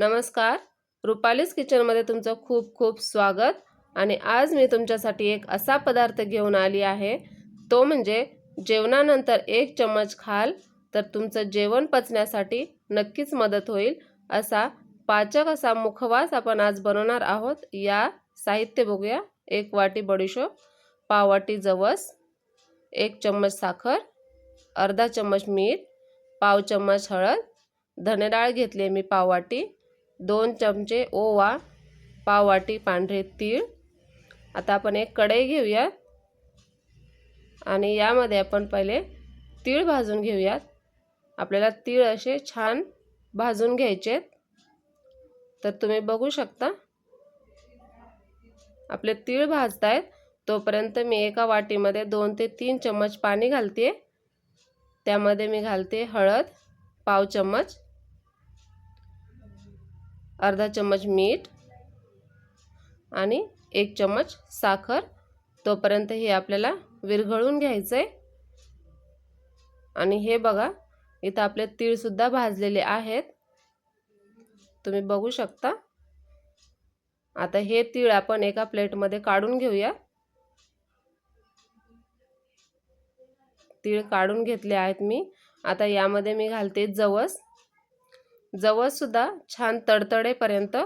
नमस्कार. रुपालीस किचनमध्ये तुमचं खूप खूप स्वागत. आणि आज मी तुमच्यासाठी एक असा पदार्थ घेऊन आली आहे. तो म्हणजे जेवणानंतर एक चम्मच खाल तर तुमचं जेवण पचण्यासाठी नक्कीच मदत होईल. असा पाचक असा मुखवास आपण आज बनवणार आहोत. या साहित्य बघूया. एक वाटी बडीशोप पाव वाटी जवस एक चम्मच साखर अर्धा चम्मच मीठ पाव चम्मच हळद धनेडाळ घेतली आहे मी पाव वाटी. दोन चमचे ओवा पाव वाटी पांढरे तीळ. आता आपण एक कढई घेऊयात. आणि यामध्ये आपण पहिले तीळ भाजून घेऊयात. आपल्याला तीळ असे छान भाजून घ्यायचे तर तुम्ही बघू शकता. आपले तीळ भाजत आहेत तोपर्यंत मी एका वाटीमध्ये दोन ते तीन चम्मच पाणी घालते त्यामध्ये मी घालते हळद पाव चम्मच. अर्धा चम्मच मीठ आणि एक चम्मच साखर. तोपर्यंत हे आपल्याला विरघळून घ्यायचं आहे आणि हे बघा इथं आपले तीळसुद्धा भाजलेले आहेत. तुम्ही बघू शकता. आता हे तीळ आपण एका प्लेटमध्ये काढून घेऊया. तीळ काढून घेतले आहेत मी. आता यामध्ये मी घालते जवस. जवळसुद्धा छान तडतडेपर्यंत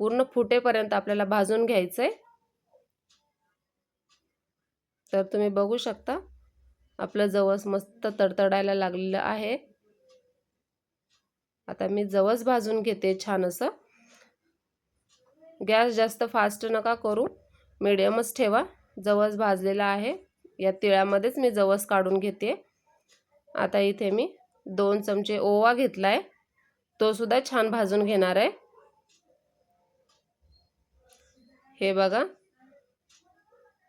पूर्ण फुटेपर्यंत आपल्याला भाजून घ्यायचं आहे तर तुम्ही बघू शकता आपलं जवस मस्त तडतडायला लागलेलं आहे. आता मी जवस भाजून घेते छान असं. गॅस जास्त फास्ट नका करू मिडियमच ठेवा. जवस भाजलेला आहे या तिळामध्येच मी जवस काढून घेते. आता इथे मी दोन चमचे ओवा घेतला आहे तो सुद्धा छान भाजून घेणार आहे. हे बघा.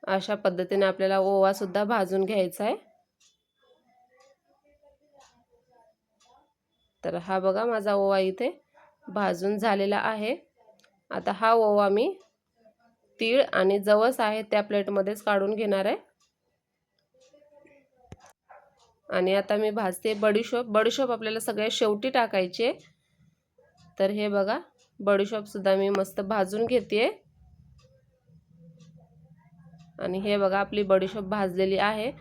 अशा पद्धतीने आपल्याला ओवा सुद्धा भाजून घ्यायचा आहे. तर हा बघा माझा ओवा इथे भाजून झालेला आहे. आता हा ओवा मी तीळ आणि जवस आहे त्या प्लेटमध्येच काढून घेणार आहे. आणि आता मी भाजते बडीशोप. बडीशोप आपल्याला सगळ्यात शेवटी टाकायची आहे. तर हे बघा बडीशॉपसुद्धा मी मस्त भाजून घेते आणि हे बघा आपली बडीशॉप भाजलेली आहे.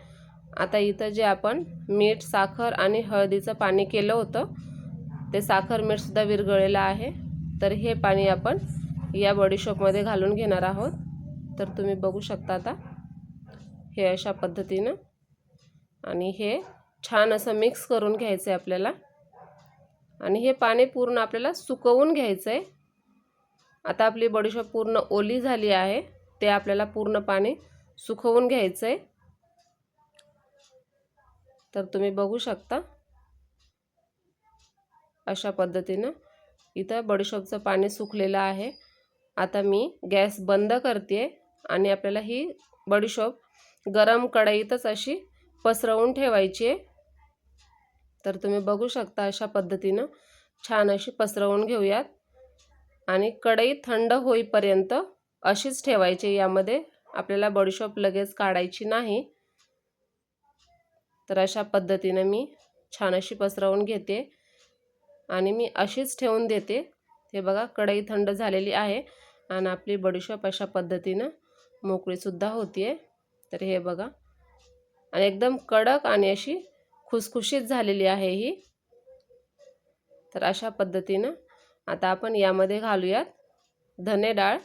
आता इथं जे आपण मीठ साखर आणि हळदीचं पाणी केलं होतं ते साखर मीठसुद्धा विरघळलेलं आहे. तर हे पाणी आपण या बडीशॉपमध्ये घालून घेणार आहोत. तर तुम्ही बघू शकता आता हे अशा पद्धतीनं. आणि हे छान असं मिक्स करून घ्यायचं आहे आपल्याला. आणि हे पाणी पूर्ण आपल्याला सुकवून घ्यायचं आहे आता आपली बडीशॉप पूर्ण ओली झाली आहे. ते आपल्याला पूर्ण पाणी सुकवून घ्यायचं आहे तर तुम्ही बघू शकता. अशा पद्धतीनं इथं बडीशॉपचं पाणी सुकलेलं आहे. आता मी गॅस बंद करते आणि आपल्याला ही बडीशॉप गरम कढईतच अशी पसरवून ठेवायची आहे. तर तुम्ही बघू शकता अशा पद्धतीनं छान अशी पसरवून घेऊयात. आणि कढई थंड होईपर्यंत अशीच ठेवायची यामध्ये आपल्याला बडीशॉप लगेच काढायची नाही. तर अशा पद्धतीनं मी छान अशी पसरवून घेते. आणि मी अशीच ठेवून देते. हे बघा कढई थंड झालेली आहे आणि आपली बडीशॉप अशा पद्धतीनं मोकळीसुद्धा होती आहे तर हे बघा. आणि एकदम कडक आणि अशी खुसखुशीत झालेली आहे ही. तर अशा पद्धतीनं आता आपण यामध्ये घालूयात धने डाळ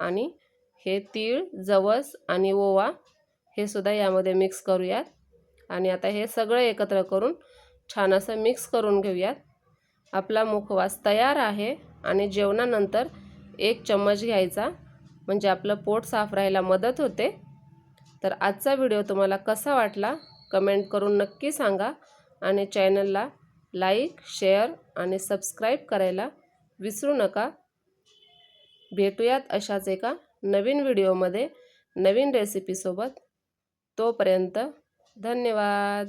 आणि हे तीळ जवस आणि ओवा हे सुद्धा यामध्ये मिक्स करूयात. आणि आता हे सगळं एकत्र करून छान असं मिक्स करून घेऊयात. आपला मुखवास तयार आहे आणि जेवणानंतर एक चम्मच घ्यायचा म्हणजे आपलं पोट साफ राहायला मदत होते. तर आजचा व्हिडिओ तुम्हाला कसा वाटला कमेंट करून नक्की सांगा आणि चॅनलला लाईक शेअर आणि सबस्क्राईब करायला विसरू नका. भेटूयात अशाच एका नवीन व्हिडिओमध्ये नवीन रेसिपीसोबत तोपर्यंत धन्यवाद.